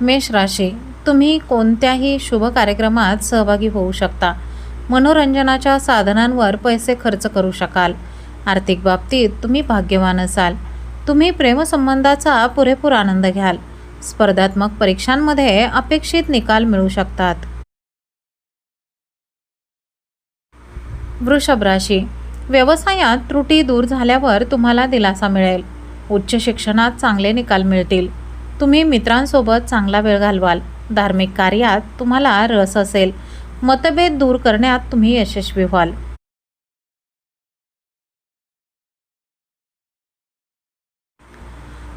मेष राशी तुम्ही कोणत्याही शुभ कार्यक्रमात सहभागी होऊ शकता. मनोरंजनाच्या साधनांवर पैसे खर्च करू शकाल. आर्थिक बाबतीत तुम्ही भाग्यवान असाल. तुम्ही प्रेमसंबंधाचा पुरेपूर आनंद घ्याल. स्पर्धात्मक परीक्षांमध्ये अपेक्षित निकाल मिळू शकतात. वृषभ राशी व्यवसायात त्रुटी दूर झाल्यावर तुम्हाला दिलासा मिळेल. उच्च शिक्षणात चांगले निकाल मिळतील. तुम्ही मित्रांसोबत चांगला वेळ घालवाल. धार्मिक कार्यात तुम्हाला रस असेल. मतभेद दूर करण्यात तुम्ही यशस्वी व्हाल.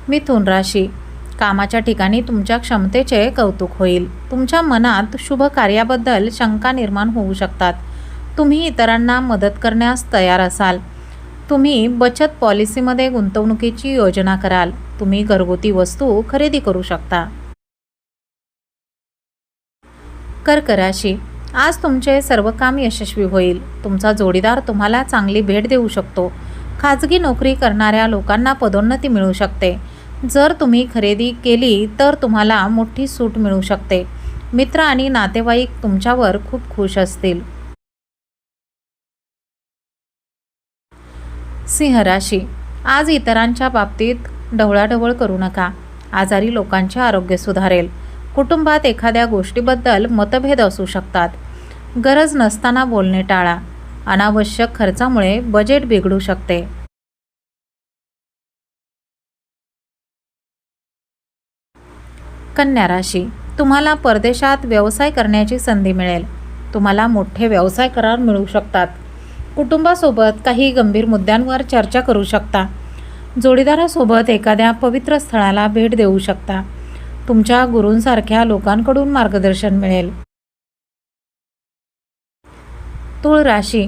मिथुन राशी. कामाच्या ठिकाणी तुमच्या क्षमतेचे कौतुक होईल. तुमच्या मनात शुभ कार्याबद्दल शंका निर्माण होऊ शकतात. तुम्ही इतरांना मदत करण्यास तयार असाल. तुम्ही बचत पॉलिसीमध्ये गुंतवणुकीची योजना कराल. तुम्ही घरगुती वस्तू खरेदी करू शकता. कर्क राशी आज तुमचे सर्व काम यशस्वी होईल. तुमचा जोडीदार तुम्हाला चांगली भेट देऊ शकतो. खाजगी नोकरी करणाऱ्या लोकांना पदोन्नती मिळू शकते. जर तुम्ही खरेदी केली तर तुम्हाला मोठी सूट मिळू शकते. मित्र आणि नातेवाईक तुमच्यावर खूप खुश असतील. सिंह राशी आज इतरांच्या बाबतीत ढवळाढवळ करू नका. आजारी लोकांचे आरोग्य सुधारेल. कुटुंबात एखाद्या गोष्टीबद्दल मतभेद असू शकतात. गरज नसताना बोलणे टाळा. अनावश्यक खर्चामुळे बजेट बिघडू शकते. कन्या राशी. तुम्हाला परदेशात व्यवसाय करण्याची संधी मिळेल. तुम्हाला मोठे व्यवसाय करार मिळू शकतात. कुटुंबासोबत काही गंभीर मुद्द्यांवर चर्चा करू शकता. जोडीदारासोबत एखाद्या पवित्र स्थळाला भेट देऊ शकता. तुमच्या गुरूंसारख्या लोकांकडून मार्गदर्शन मिळेल. तुळ राशी.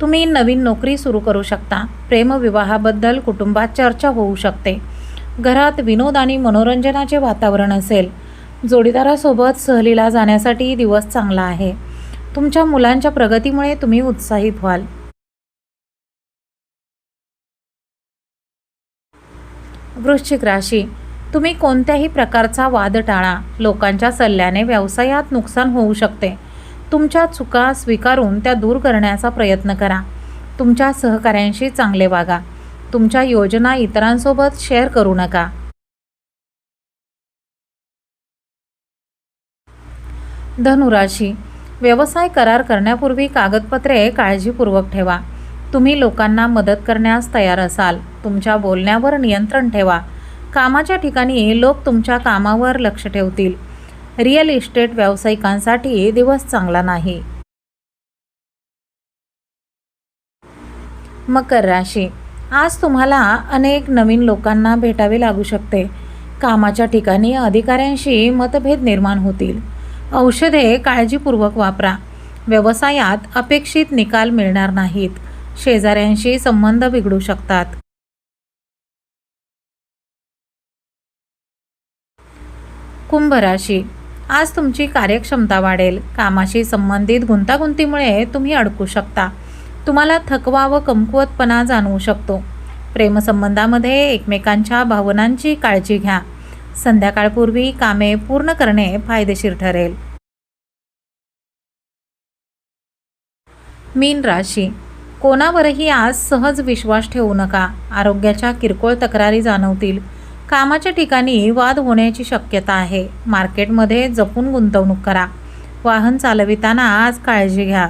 तुम्ही नवीन नोकरी सुरू करू शकता. प्रेमविवाहाबद्दल कुटुंबात चर्चा होऊ शकते. घरात विनोद आणि मनोरंजनाचे वातावरण असेल. जोडीदारासोबत सहलीला जाण्यासाठी दिवस चांगला आहे. तुमच्या मुलांच्या प्रगतीमुळे तुम्ही उत्साहित व्हाल. वृश्चिक राशी. तुम्ही कोणत्याही प्रकारचा वाद टाळा. लोकांच्या सल्ल्याने व्यवसायात नुकसान होऊ शकते. तुमच्या चुका स्वीकारून त्या दूर करण्याचा प्रयत्न करा. तुमच्या सहकाऱ्यांशी चांगले वागा. तुमच्या योजना इतरांसोबत शेअर करू नका. धनुराशी. व्यवसाय करार करण्यापूर्वी कागदपत्रे काळजीपूर्वक ठेवा. तुम्ही लोकांना मदत करण्यास तयार असाल. तुमच्या बोलण्यावर नियंत्रण ठेवा. कामाच्या ठिकाणी लोक तुमच्या कामावर लक्ष ठेवतील. रिअल इस्टेट व्यावसायिकांसाठी दिवस चांगला नाही. मकर राशी. आज तुम्हाला अनेक नवीन लोकांना भेटावे लागू शकते. कामाच्या ठिकाणी अधिकाऱ्यांशी मतभेद निर्माण होतील. औषधे काळजीपूर्वक वापरा. व्यवसायात अपेक्षित निकाल मिळणार नाहीत. शेजाऱ्यांशी संबंध बिघडू शकतात. कुंभ राशी. आज तुमची कार्यक्षमता वाढेल. कामाशी संबंधित गुंतागुंतीमुळे तुम्ही अडकू शकता. तुम्हाला थकवा व कमकुवतपणा जाणवू शकतो. प्रेमसंबंधामध्ये एकमेकांच्या भावनांची काळजी घ्या. संध्याकाळपूर्वी कामे पूर्ण करणे फायदेशीर ठरेल. मीन राशी. कोणावरही आज सहज विश्वास ठेवू नका. आरोग्याच्या किरकोळ तक्रारी जाणवतील. कामाच्या ठिकाणी वाद होण्याची शक्यता आहे. मार्केटमध्ये जपून गुंतवणूक करा. वाहन चालविताना आज काळजी घ्या.